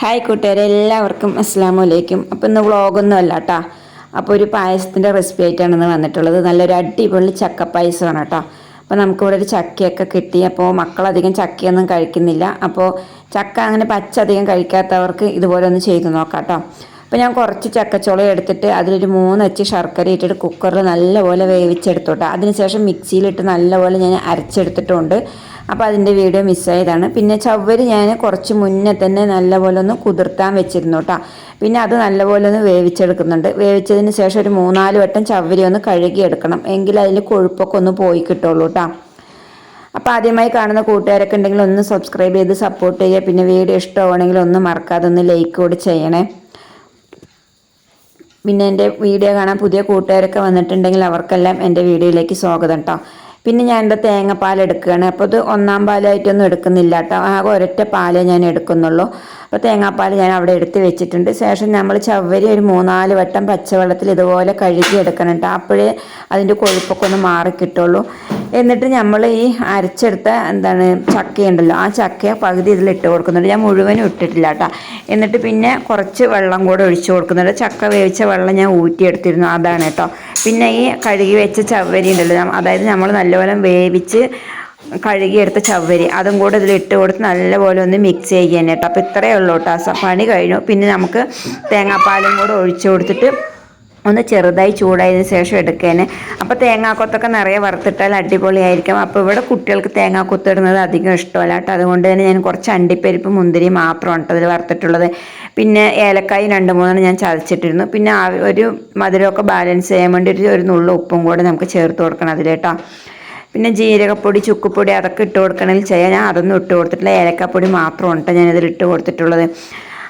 Hi കൂട്ടുകാരെ എല്ലാവർക്കും അസ്സാം വലൈക്കും അപ്പോൾ ഇന്ന് വ്ളോഗൊന്നും അല്ല കേട്ടോ അപ്പോൾ ഒരു പായസത്തിന്റെ റെസിപ്പി ആയിട്ടാണ് ഇന്ന് വന്നിട്ടുള്ളത്. നല്ലൊരു അടിപൊളി ചക്ക പായസമാണ് കേട്ടോ അപ്പോൾ നമുക്കിവിടെ ഒരു ചക്കയൊക്കെ കിട്ടി. അപ്പോൾ മക്കളധികം ചക്കയൊന്നും കഴിക്കുന്നില്ല. അപ്പോൾ ചക്ക അങ്ങനെ പച്ച അധികം കഴിക്കാത്തവർക്ക് ഇതുപോലെ ഒന്ന് ചെയ്ത് നോക്കാം കേട്ടോ അപ്പോൾ ഞാൻ കുറച്ച് ചക്കച്ചോള എടുത്തിട്ട് അതിലൊരു മൂന്നച്ച് ശർക്കര ഇട്ടിട്ട് കുക്കറിൽ നല്ലപോലെ വേവിച്ചെടുത്തോട്ടെ. അതിനുശേഷം മിക്സിയിലിട്ട് നല്ലപോലെ ഞാൻ അരച്ചെടുത്തിട്ടുണ്ട്. അപ്പോൾ അതിന്റെ വീഡിയോ മിസ്സായതാണ് പിന്നെ ചവ്വരി ഞാൻ കുറച്ച് മുന്നേ തന്നെ നല്ലപോലെ ഒന്ന് കുതിർത്താൻ വെച്ചിരുന്നു കേട്ടോ പിന്നെ അത് നല്ലപോലെ ഒന്ന് വേവിച്ചെടുക്കുന്നുണ്ട്. വേവിച്ചതിന് ശേഷം ഒരു മൂന്നാൽ വട്ടം ചവ്വരി ഒന്ന് കഴുകിയെടുക്കണം. എങ്കിൽ അതിൽ കൊഴുപ്പൊക്കെ ഒന്ന് പോയി കിട്ടുള്ളൂ കേട്ടോ അപ്പോൾ ആദ്യമായി കാണുന്ന കൂട്ടുകാരൊക്കെ ഉണ്ടെങ്കിൽ ഒന്ന് സബ്സ്ക്രൈബ് ചെയ്ത് സപ്പോർട്ട് ചെയ്യുക. പിന്നെ വീഡിയോ ഇഷ്ടമാണെങ്കിൽ ഒന്ന് മറക്കാതെ ഒന്ന് ലൈക്ക് കൂടി ചെയ്യണേ. പിന്നെ എന്റെ വീഡിയോ കാണാൻ പുതിയ കൂട്ടുകാരൊക്കെ വന്നിട്ടുണ്ടെങ്കിൽ അവർക്കെല്ലാം എന്റെ വീഡിയോയിലേക്ക് സ്വാഗതം കേട്ടോ പിന്നെ ഞാൻ എന്റെ തേങ്ങാപ്പാൽ എടുക്കുകയാണ്. അപ്പോൾ ഇത് ഒന്നാം പാലായിട്ടൊന്നും എടുക്കുന്നില്ല കേട്ടോ ആകെ ഒരൊറ്റ പാലേ ഞാൻ എടുക്കുന്നുള്ളൂ. അപ്പോൾ തേങ്ങാപ്പാൽ ഞാൻ അവിടെ എടുത്ത് വെച്ചിട്ടുണ്ട്. ശേഷം നമ്മൾ ചവ്വരി ഒരു മൂന്നാൽ വട്ടം പച്ചവെള്ളത്തിൽ ഇതുപോലെ കഴുകി എടുക്കണം കേട്ടോ അപ്പോഴേ അതിന്റെ കൊഴുപ്പൊക്കെ ഒന്ന് മാറി കിട്ടുള്ളൂ എന്നിട്ട് നമ്മൾ ഈ അരച്ചെടുത്ത എന്താണ് ചക്കയുണ്ടല്ലോ ആ ചക്ക പകുതി ഇതിൽ ഇട്ട് കൊടുക്കുന്നുണ്ട്. ഞാൻ മുഴുവനും ഇട്ടിട്ടില്ല കേട്ടോ. എന്നിട്ട് പിന്നെ കുറച്ച് വെള്ളം കൂടെ ഒഴിച്ചു കൊടുക്കുന്നുണ്ട്. ചക്ക വേവിച്ച വെള്ളം ഞാൻ ഊറ്റിയെടുത്തിരുന്നു. അതാണ് കേട്ടോ. പിന്നെ ഈ കഴുകി വെച്ച ചവരി ഉണ്ടല്ലോ അതായത് നമ്മൾ നല്ലപോലെ വേവിച്ച് കഴുകിയെടുത്ത ചവ്വരി അതും കൂടെ ഇതിൽ ഇട്ട് കൊടുത്ത് നല്ലപോലെ ഒന്ന് മിക്സ് ചെയ്യാൻ കേട്ടോ. അപ്പോൾ ഇത്രയേ ഉള്ളൂ കേട്ടോ. പണി കഴിഞ്ഞു. പിന്നെ നമുക്ക് തേങ്ങാപ്പാലും കൂടെ ഒഴിച്ചു കൊടുത്തിട്ട് ഒന്ന് ചെറുതായി ചൂടായതിന് ശേഷം എടുക്കാൻ അപ്പോൾ തേങ്ങാക്കൊത്തൊക്കെ നിറയെ വറുത്തിട്ടാൽ അടിപൊളിയായിരിക്കും. അപ്പോൾ ഇവിടെ കുട്ടികൾക്ക് തേങ്ങാക്കൊത്തിടുന്നത് അധികം ഇഷ്ടമല്ല കേട്ടോ. അതുകൊണ്ട് തന്നെ ഞാൻ കുറച്ച് അണ്ടിപ്പരിപ്പ് മുന്തിരി മാത്രമാണ് കേട്ടോ അതിൽ വറുത്തിട്ടുള്ളത്. പിന്നെ ഏലക്കായി രണ്ട് മൂന്നെണ്ണം ഞാൻ ചതച്ചിട്ടിരുന്നു. പിന്നെ ഒരു മധുരമൊക്കെ ബാലൻസ് ചെയ്യാൻ വേണ്ടി ഒരു നുള്ള ഉപ്പും കൂടെ നമുക്ക് ചേർത്ത് കൊടുക്കണം അതിൽ കേട്ടോ. പിന്നെ ജീരകപ്പൊടി ചുക്കുപ്പൊടി അതൊക്കെ ഇട്ട് കൊടുക്കണമെങ്കിൽ ചെയ്യാം. ഞാൻ അതൊന്നും ഇട്ട് കൊടുത്തിട്ടില്ല. ഏലക്കപ്പൊടി മാത്രമാണ് കേട്ടോ ഞാനിതിൽ ഇട്ട് കൊടുത്തിട്ടുള്ളത്.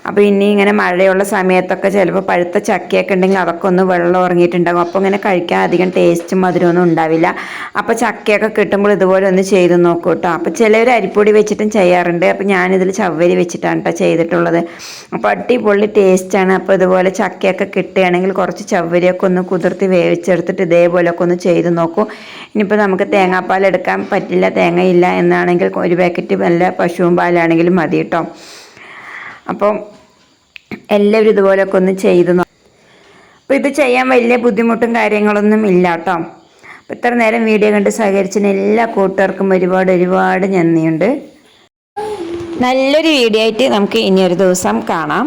അപ്പോൾ ഇനി ഇങ്ങനെ മഴയുള്ള സമയത്തൊക്കെ ചിലപ്പോൾ പഴുത്ത ചക്കയൊക്കെ ഉണ്ടെങ്കിൽ അതൊക്കെ ഒന്ന് വെള്ളം ഉറങ്ങിയിട്ടുണ്ടാകും. അപ്പോൾ ഇങ്ങനെ കഴിക്കാൻ അധികം ടേസ്റ്റും മധുരമൊന്നും ഉണ്ടാവില്ല. അപ്പോൾ ചക്കയൊക്കെ കിട്ടുമ്പോൾ ഇതുപോലെ ഒന്ന് ചെയ്ത് നോക്കൂ കേട്ടോ അപ്പോൾ ചിലവർ അരിപ്പൊടി വെച്ചിട്ടും ചെയ്യാറുണ്ട്. അപ്പോൾ ഞാനിതിൽ ചവ്വരി വെച്ചിട്ടാണ് കേട്ടോ ചെയ്തിട്ടുള്ളത്. അപ്പോൾ അടിപൊളി ടേസ്റ്റാണ് അപ്പോൾ ഇതുപോലെ ചക്കയൊക്കെ കിട്ടുകയാണെങ്കിൽ കുറച്ച് ചവ്വരിയൊക്കെ ഒന്ന് കുതിർത്തി വേവിച്ചെടുത്തിട്ട് ഇതേപോലെയൊക്കെ ഒന്ന് ചെയ്ത് നോക്കൂ. ഇനിയിപ്പോൾ നമുക്ക് തേങ്ങാപ്പാൽ എടുക്കാൻ പറ്റില്ല തേങ്ങയില്ല എന്നാണെങ്കിൽ ഒരു പാക്കറ്റ് നല്ല പശുവും പാലാണെങ്കിലും മതി കേട്ടോ അപ്പം എല്ലാവരും ഇതുപോലെയൊക്കെ ഒന്ന് ചെയ്തു അപ്പോൾ ഇത് ചെയ്യാൻ വലിയ ബുദ്ധിമുട്ടും കാര്യങ്ങളൊന്നും ഇല്ല കേട്ടോ അപ്പോൾ ഇത്ര നേരം വീഡിയോ കണ്ട് സഹകരിച്ചതിന് എല്ലാ കൂട്ടുകാർക്കും ഒരുപാട് ഒരുപാട് നന്ദിയുണ്ട്. നല്ലൊരു വീഡിയോ ആയിട്ട് നമുക്ക് ഇനിയൊരു ദിവസം കാണാം.